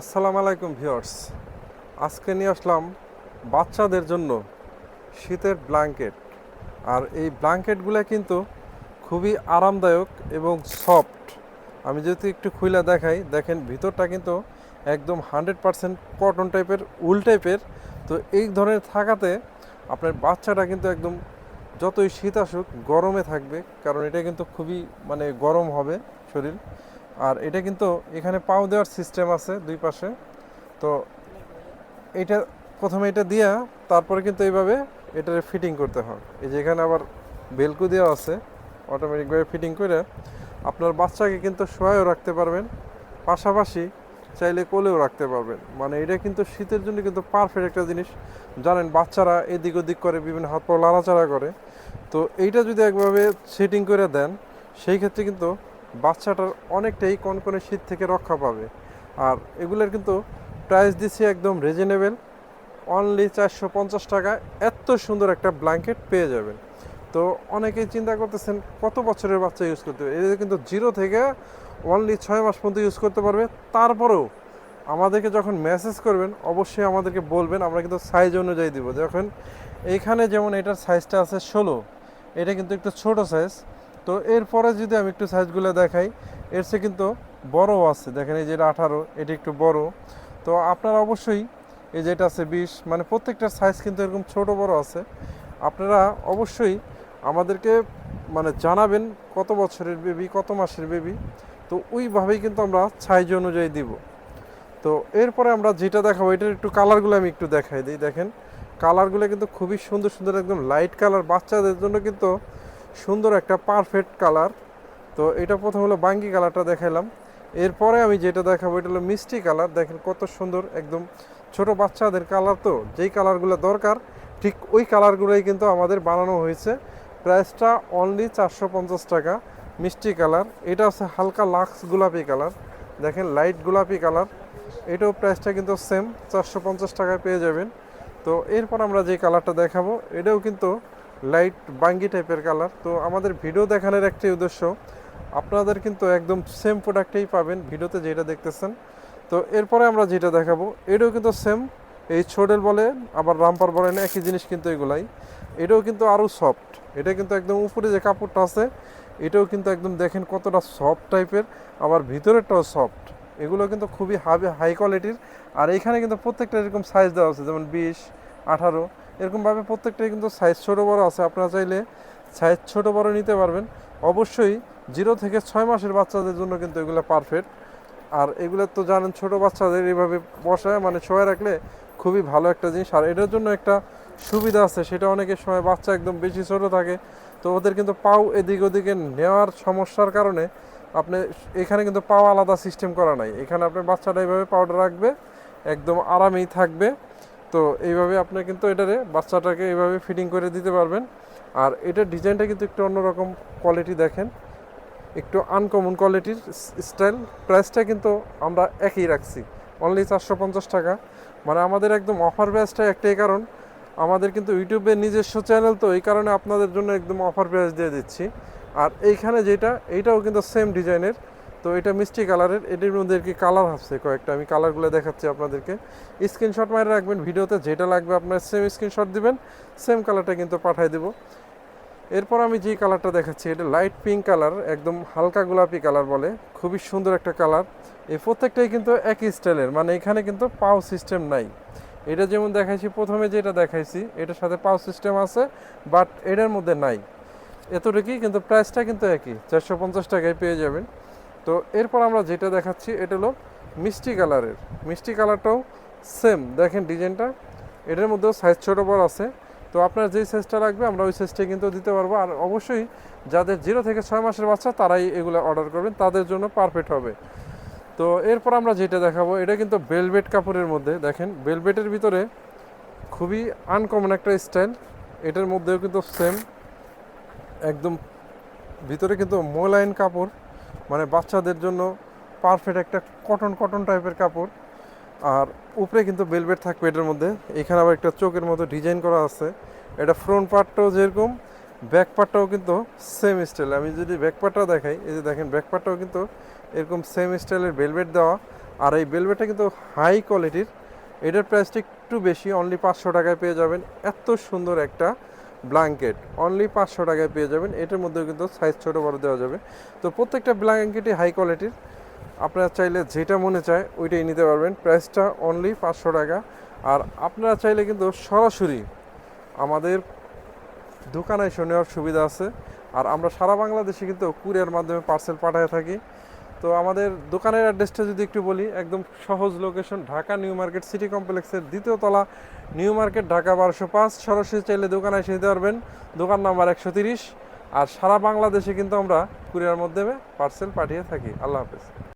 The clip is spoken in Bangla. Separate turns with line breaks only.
আসসালামু আলাইকুম ভিউয়ার্স। আজকে নিয়ে আসলাম বাচ্চাদের জন্য শীতের ব্ল্যাঙ্কেট। আর এই ব্ল্যাঙ্কেটগুলো কিন্তু খুবই আরামদায়ক এবং সফট। আমি যদি একটু খুলে দেখাই, দেখেন ভিতরটা কিন্তু একদম হান্ড্রেড পারসেন্ট কটন টাইপের, উল টাইপের। তো এই ধরনের থাকাতে আপনার বাচ্চাটা কিন্তু একদম যতই শীত আসুক, গরমে থাকবে। কারণ এটা কিন্তু খুবই মানে গরম হবে শরীর। আর এটা কিন্তু এখানে পাও দেওয়ার সিস্টেম আছে দুই পাশে। তো এটা প্রথমে এটা দিয়া তারপরে কিন্তু এইভাবে এটারে ফিটিং করতে হয়। এই যে এখানে আবার বেলকু দেওয়া আছে অটোমেটিকভাবে ফিটিং করে আপনার বাচ্চাকে কিন্তু শোয়াও রাখতে পারবেন। পাশাপাশি চাইলে কোলেও রাখতে পারবেন। মানে এটা কিন্তু শীতের জন্য কিন্তু পারফেক্ট একটা জিনিস। জানেন বাচ্চারা এদিক ওদিক করে বিভিন্ন হাত পা লাড়াচাড়া করে। তো এইটা যদি একভাবে সেটিং করে দেন, সেই ক্ষেত্রে কিন্তু বাচ্চাটার অনেকটাই কনকনে শীত থেকে রক্ষা পাবে। আর এগুলোর কিন্তু প্রাইস দিচ্ছি একদম রিজনেবল অনলি চারশো পঞ্চাশ টাকা, এত সুন্দর একটা ব্ল্যাঙ্কেট পেয়ে যাবেন। তো অনেকেই চিন্তা করতেছেন, কত বছরের বাচ্চা ইউজ করতে পারবে এদের কিন্তু জিরো থেকে অনলি ছয় মাস পর্যন্ত ইউজ করতে পারবে। তারপরেও আমাদেরকে যখন মেসেজ করবেন, অবশ্যই আমাদেরকে বলবেন, আমরা কিন্তু সাইজ অনুযায়ী দিব। যখন এইখানে যেমন এটার সাইজটা আছে ষোলো, এটা কিন্তু একটু ছোট সাইজ তো এরপরে যদি আমি একটু সাইজগুলো দেখাই, এর চেয়ে কিন্তু বড়ও আছে। দেখেন এই যে এটা আঠারো, এটা একটু বড়। তো আপনারা অবশ্যই এই যেটা আছে বিশ মানে প্রত্যেকটার সাইজ কিন্তু এরকম ছোট বড় আছে। আপনারা অবশ্যই আমাদেরকে মানে জানাবেন কত বছরের বেবি কত মাসের বেবি তো ওইভাবেই কিন্তু আমরা সাইজ অনুযায়ী দিব। তো এরপরে আমরা যেটা দেখাবো, এটার একটু কালারগুলো আমি একটু দেখাই দিই। দেখেন কালারগুলো কিন্তু খুবই সুন্দর সুন্দর একদম লাইট কালার বাচ্চাদের জন্য কিন্তু সুন্দর একটা পারফেক্ট কালার তো এটা প্রথম হলো বাঙ্গি কালারটা দেখাইলাম। এরপরে আমি যেটা দেখাবো, এটা হলো মিষ্টি কালার দেখেন কত সুন্দর একদম ছোট বাচ্চাদের কালার তো। যেই কালারগুলো দরকার, ঠিক ওই কালারগুলোই কিন্তু আমাদের বানানো হয়েছে। প্রাইসটা অনলি চারশো পঞ্চাশ টাকা, মিষ্টি কালার এটা আছে হালকা লাক্স গোলাপি কালার দেখেন লাইট গোলাপি কালার এটাও প্রাইসটা কিন্তু সেম চারশো পঞ্চাশ টাকায় পেয়ে যাবেন। তো এরপর আমরা যে কালারটা দেখাবো, এটাও কিন্তু লাইট বাঙ্গি টাইপের কালার তো আমাদের ভিডিও দেখানোর একটাই উদ্দেশ্য, আপনাদের কিন্তু একদম সেম প্রোডাক্টেই পাবেন ভিডিওতে যেটা দেখতেছেন। তো এরপরে আমরা যেটা দেখাবো, এটাও কিন্তু সেম এই ছোডেল বলে আবার রামপার বলেন, একই জিনিস কিন্তু এগুলাই। এটাও কিন্তু আরও সফট এটা কিন্তু একদম উপরে যে কাপড়টা আছে, এটাও কিন্তু একদম দেখেন কতটা সফট টাইপের আবার ভিতরেরটাও সফট এগুলো কিন্তু খুবই হাবি হাই কোয়ালিটির আর এখানে কিন্তু প্রত্যেকটা এরকম সাইজ দেওয়া আছে, যেমন বিশ, আঠারো। এরকমভাবে প্রত্যেকটাই কিন্তু সাইজ ছোটো বড় আছে। আপনারা চাইলে সাইজ ছোটো বড় নিতে পারবেন। অবশ্যই জিরো থেকে ছয় মাসের বাচ্চাদের জন্য কিন্তু এগুলো পারফেক্ট আর এগুলো তো জানেন ছোট বাচ্চাদের এইভাবে বসায় মানে শোয়া রাখলে খুবই ভালো একটা জিনিস। আর এটার জন্য একটা সুবিধা আছে, সেটা অনেকের সময় বাচ্চা একদম বেশি ছোট থাকে। তো ওদের কিন্তু পাও এদিক ওদিকে নেওয়ার সমস্যার কারণে আপনি এখানে কিন্তু পাও আলাদা সিস্টেম করা নাই। এখানে আপনি বাচ্চাটা এইভাবে পাউডার রাখবে, একদম আরামেই থাকবে। তো এইভাবে আপনি কিন্তু এটারে বাচ্চাটাকে এইভাবে ফিটিং করে দিতে পারবেন। আর এটার ডিজাইনটা কিন্তু একটু অন্যরকম কোয়ালিটি দেখেন। একটু আনকমন কোয়ালিটির স্টাইল প্রাইসটা কিন্তু আমরা একই রাখছি। অনলি চারশো পঞ্চাশ টাকা। মানে আমাদের একদম অফার প্রাইসটা একটাই কারণ, আমাদের কিন্তু ইউটিউবে নিজস্ব চ্যানেল তো, এই কারণে আপনাদের জন্য একদম অফার প্রাইস দিয়ে দিচ্ছি। আর এইখানে যেটা, এইটাও কিন্তু সেম ডিজাইনের তো এটা মিষ্টি কালারের, এটির মধ্যে কি কালার আছে কয়েকটা। আমি কালারগুলো দেখাচ্ছি আপনাদেরকে। স্ক্রিনশট মারে রাখবেন, ভিডিওতে যেটা লাগবে আপনার সেম স্ক্রিনশট দিবেন সেম কালারটা কিন্তু পাঠিয়ে দেবো। এরপর আমি যে কালারটা দেখাচ্ছি, এটা লাইট পিঙ্ক কালার একদম হালকা গোলাপি কালার বলে, খুবই সুন্দর একটা কালার এই প্রত্যেকটাই কিন্তু একই স্টাইলের মানে এখানে কিন্তু পাও সিস্টেম নাই। এটা যেমন দেখাইছি, প্রথমে যেটা দেখাইছি, এটার সাথে পাও সিস্টেম আছে বাট এটার মধ্যে নাই। এতটুকুই, কিন্তু প্রাইসটা কিন্তু একই, চারশো পঞ্চাশ টাকায় পেয়ে যাবেন। তো এরপর আমরা যেটা দেখাচ্ছি, এটা হলো মিষ্টি কালারের। মিষ্টি কালারটাও সেম দেখেন ডিজাইনটা, এটার মধ্যেও সাইজ ছোটো বড় আছে। তো আপনার যেই সাইজটা লাগবে, আমরা ওই সাইজটা কিন্তু দিতে পারব। আর অবশ্যই যাদের জিরো থেকে ছয় মাসের বাচ্চা, তারাই এগুলো অর্ডার করবেন। তাদের জন্য পারফেক্ট হবে। তো এরপর আমরা যেটা দেখাবো, এটা কিন্তু বেলভেট কাপড়ের মধ্যে। দেখেন বেলভেটের ভিতরে খুবই আনকমন একটা স্টাইল এটার মধ্যেও কিন্তু সেম একদম ভিতরে কিন্তু মোলাইন কাপড়। মানে বাচ্চাদের জন্য পারফেক্ট একটা কটন কটন টাইপের কাপড়। আর উপরে কিন্তু বেলভেট থাকবে এটার মধ্যে। এখানে আবার একটা চোখের মতো ডিজাইন করা আছে। এটা ফ্রন্ট পার্টটাও যেরকম ব্যাক পার্টটাও কিন্তু সেম স্টাইল আমি যদি ব্যাক পার্টটা দেখাই, এই যে দেখেন ব্যাক পার্টটাও কিন্তু এরকম সেম স্টাইলের বেলভেট দেওয়া। আর এই বেলভেটটা কিন্তু হাই কোয়ালিটির এটার প্রাইসটা একটু বেশি অনলি পাঁচশো টাকায় পেয়ে যাবেন। এত সুন্দর একটা ব্ল্যাঙ্কেট। অনলি পাঁচশো টাকায় পেয়ে যাবেন। এটার মধ্যেও কিন্তু সাইজ ছোটো বড় দেওয়া যাবে। তো প্রত্যেকটা ব্ল্যাঙ্কেটই হাই কোয়ালিটির আপনারা চাইলে যেটা মনে চায়, ওইটাই নিতে পারবেন। প্রাইসটা অনলি পাঁচশো টাকা। আর আপনারা চাইলে কিন্তু সরাসরি আমাদের দোকানে এসে নেওয়ার সুবিধা আছে। আর আমরা সারা বাংলাদেশে কিন্তু কুরিয়ার মাধ্যমে পার্সেল পাঠায় থাকি। তো আমাদের দোকানের অ্যাড্রেসটা যদি একটু বলি, একদম সহজ location Dhaka new market city কমপ্লেক্সের দ্বিতীয় তলা। নিউ মার্কেট, ঢাকা বারোশো পাঁচ। সরাসরি চাইলে দোকানে এসে নিতে পারবেন। দোকান নাম্বার একশো তিরিশ। আর সারা বাংলাদেশে কিন্তু আমরা কুরিয়ার মাধ্যমে পার্সেল পাঠিয়ে থাকি। আল্লাহ হাফেজ।